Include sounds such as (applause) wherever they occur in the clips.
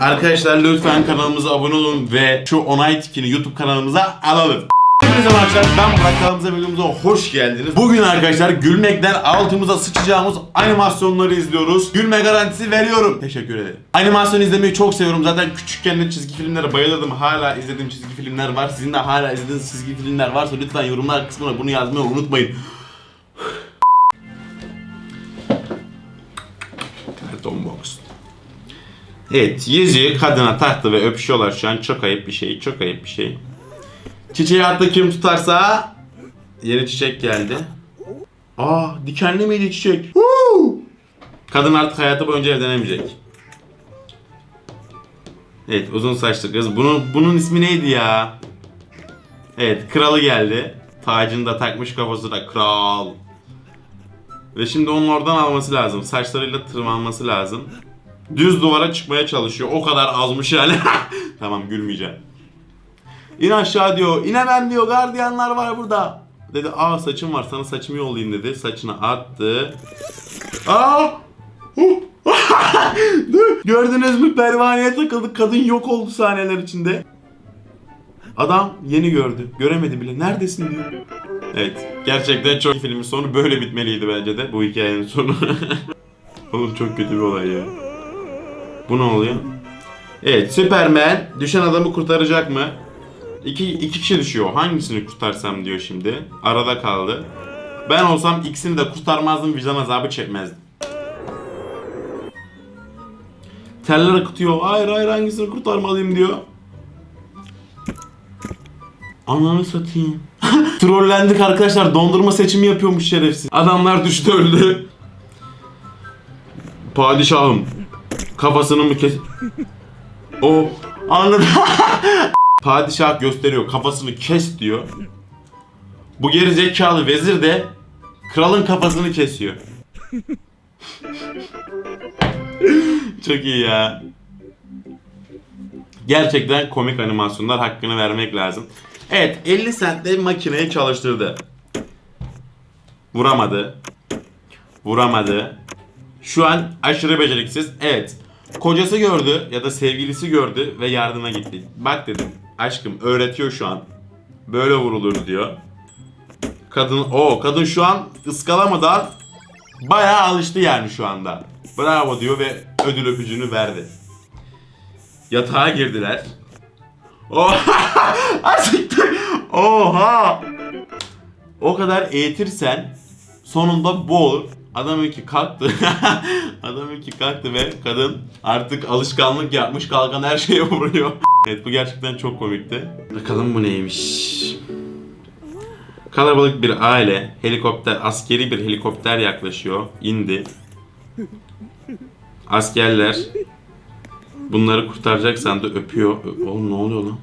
Arkadaşlar lütfen kanalımıza abone olun ve şu onay tikini YouTube kanalımıza alalım. Hepinize arkadaşlar ben Burak kanalımıza videomuza hoş geldiniz. Bugün arkadaşlar gülmekten altımıza sıçacağımız animasyonları izliyoruz. Gülme garantisi veriyorum. Teşekkür ederim. Animasyon izlemeyi çok seviyorum. Zaten küçükken de çizgi filmlere bayılırdım. Hala izlediğim çizgi filmler var. Sizin de hala izlediğiniz çizgi filmler varsa lütfen yorumlar kısmına bunu yazmayı unutmayın. Evet, yüzüğü kadına taktı ve öpüşüyorlar şu an. Çok ayıp bir şey, çok ayıp bir şey. Çiçeği hatta kim tutarsa yeni çiçek geldi. Aa, dikenli miydi çiçek? Huu! Kadın artık hayatı boyunca evlenemeyecek. Evet, uzun saçlı kız. Bunun bunun ismi neydi ya? Evet, kralı geldi. Tacını da takmış kafasına kral. Ve şimdi onun oradan alması lazım. Saçlarıyla tırmanması lazım. Düz duvara çıkmaya çalışıyor. O kadar azmış yani. (laughs) tamam gülmeyeceğim. İn aşağı diyor. İnemem diyor. Gardiyanlar var burada. Dedi aa saçım var sana saçımı yollayayım dedi. Saçını attı. Aa! (laughs) Gördünüz mü pervaneye takıldık. Kadın yok oldu saniyeler içinde. Adam yeni gördü. Göremedi bile. Neredesin diyor. Evet. Gerçekten çok filmin sonu böyle bitmeliydi bence de. Bu hikayenin sonu. (laughs) Oğlum çok kötü bir olay ya. Bu ne oluyor? Evet Superman düşen adamı kurtaracak mı? İki, iki kişi düşüyor. Hangisini kurtarsam diyor şimdi. Arada kaldı. Ben olsam ikisini de kurtarmazdım vicdan azabı çekmezdim. Teller akıtıyor. Hayır hayır hangisini kurtarmalıyım diyor. Ananı satayım. (laughs) Trollendik arkadaşlar. Dondurma seçimi yapıyormuş şerefsiz. Adamlar düştü öldü. Padişahım. Kafasını mı kes... O anladım. (laughs) Padişah gösteriyor kafasını kes diyor. Bu geri zekalı vezir de kralın kafasını kesiyor. (laughs) Çok iyi ya. Gerçekten komik animasyonlar hakkını vermek lazım. Evet 50 centle makineyi çalıştırdı. Vuramadı. Vuramadı. Şu an aşırı beceriksiz. Evet. Kocası gördü ya da sevgilisi gördü ve yardıma gitti. Bak dedim aşkım öğretiyor şu an. Böyle vurulur diyor. Kadın o kadın şu an ıskalamadan bayağı alıştı yani şu anda. Bravo diyor ve ödül öpücüğünü verdi. Yatağa girdiler. (laughs) Oha! Oha! O kadar eğitirsen sonunda bu olur. Adam ki kalktı. (laughs) Adam ki kalktı ve kadın artık alışkanlık yapmış kalkan her şeye (laughs) vuruyor. evet bu gerçekten çok komikti. Bakalım bu neymiş. Kalabalık bir aile, helikopter, askeri bir helikopter yaklaşıyor. indi. Askerler bunları kurtaracak sandı öpüyor. Oğlum ne oluyor lan?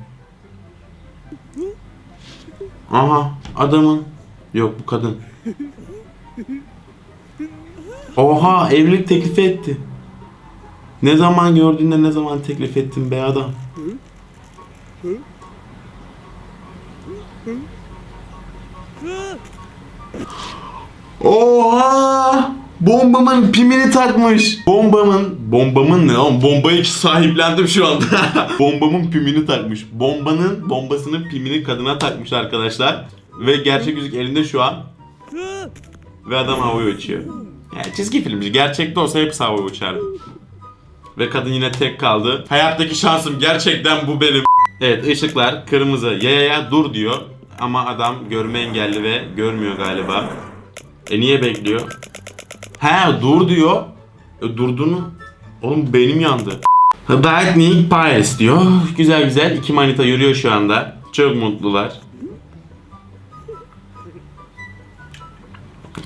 Aha adamın yok bu kadın. Oha evlilik teklifi etti. Ne zaman gördüğünde ne zaman teklif ettin be adam? Oha! Bombamın pimini takmış. Bombamın, bombamın ne oğlum? Bombayı sahiplendim şu anda. (laughs) bombamın pimini takmış. Bombanın, bombasının pimini kadına takmış arkadaşlar. Ve gerçek yüzük elinde şu an. Ve adam havaya uçuyor. Yani çizgi filmci. Gerçekte olsa hepsi havaya uçardı. Ve kadın yine tek kaldı. Hayattaki şansım gerçekten bu benim. Evet ışıklar kırmızı. Ya ya ya dur diyor. Ama adam görme engelli ve görmüyor galiba. E niye bekliyor? He dur diyor. E, durduğunu... Oğlum beynim yandı. Lightning Paris diyor. Güzel güzel. iki manita yürüyor şu anda. Çok mutlular.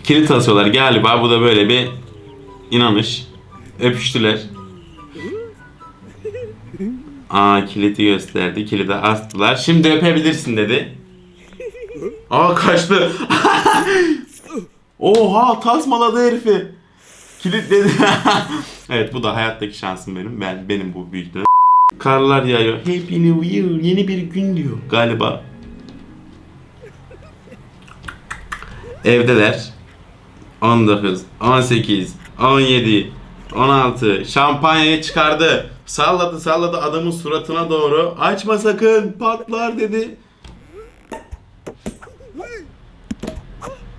Kilit asıyorlar galiba. Bu da böyle bir inanış. Öpüştüler. Aa kilidi gösterdi. Kilidi astılar. Şimdi öpebilirsin dedi. Aa kaçtı. (laughs) Oha tasmaladı herifi. Kilitledi. (laughs) evet bu da hayattaki şansım benim. Ben benim bu büyük ihtimalle. Karlar yağıyor. Happy New Year. Yeni bir gün diyor galiba. Evdeler. 19, 18, 17, 16. Şampanyayı çıkardı. Salladı salladı adamın suratına doğru. Açma sakın patlar dedi.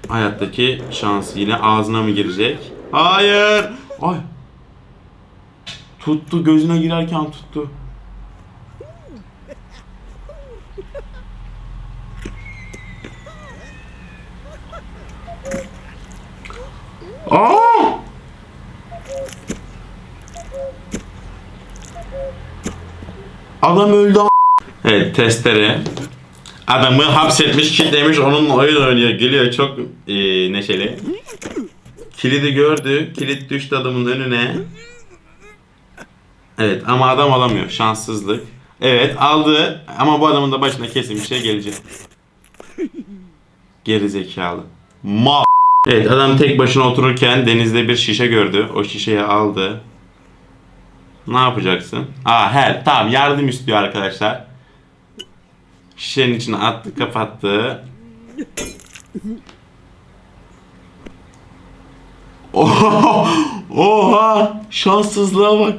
Hayattaki şansı yine ağzına mı girecek? Hayır. Ay. Tuttu gözüne girerken tuttu. Aa! Adam öldü Evet testere. Adamı hapsetmiş, kilitlemiş, onunla oyun oynuyor, gülüyor çok eee, neşeli. Kilidi gördü, kilit düştü adamın önüne. Evet ama adam alamıyor, şanssızlık. Evet aldı ama bu adamın da başına kesin bir şey gelecek. Geri zekalı. Ma. Evet adam tek başına otururken denizde bir şişe gördü. O şişeyi aldı. Ne yapacaksın? Aa he tamam yardım istiyor arkadaşlar. Şişenin içine attı kapattı. Oha! Oha! Şanssızlığa bak.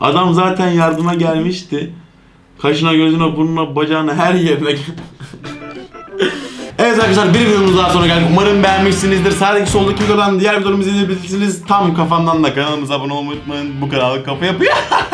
Adam zaten yardıma gelmişti. Kaşına, gözüne, burnuna, bacağına her yerine Evet arkadaşlar bir videomuz daha sonra geldik. Umarım beğenmişsinizdir. Sağdaki soldaki videodan diğer videolarımızı izleyebilirsiniz. Tam kafamdan da kanalımıza abone olmayı unutmayın. Bu kanalı kafa yapıyor. (laughs)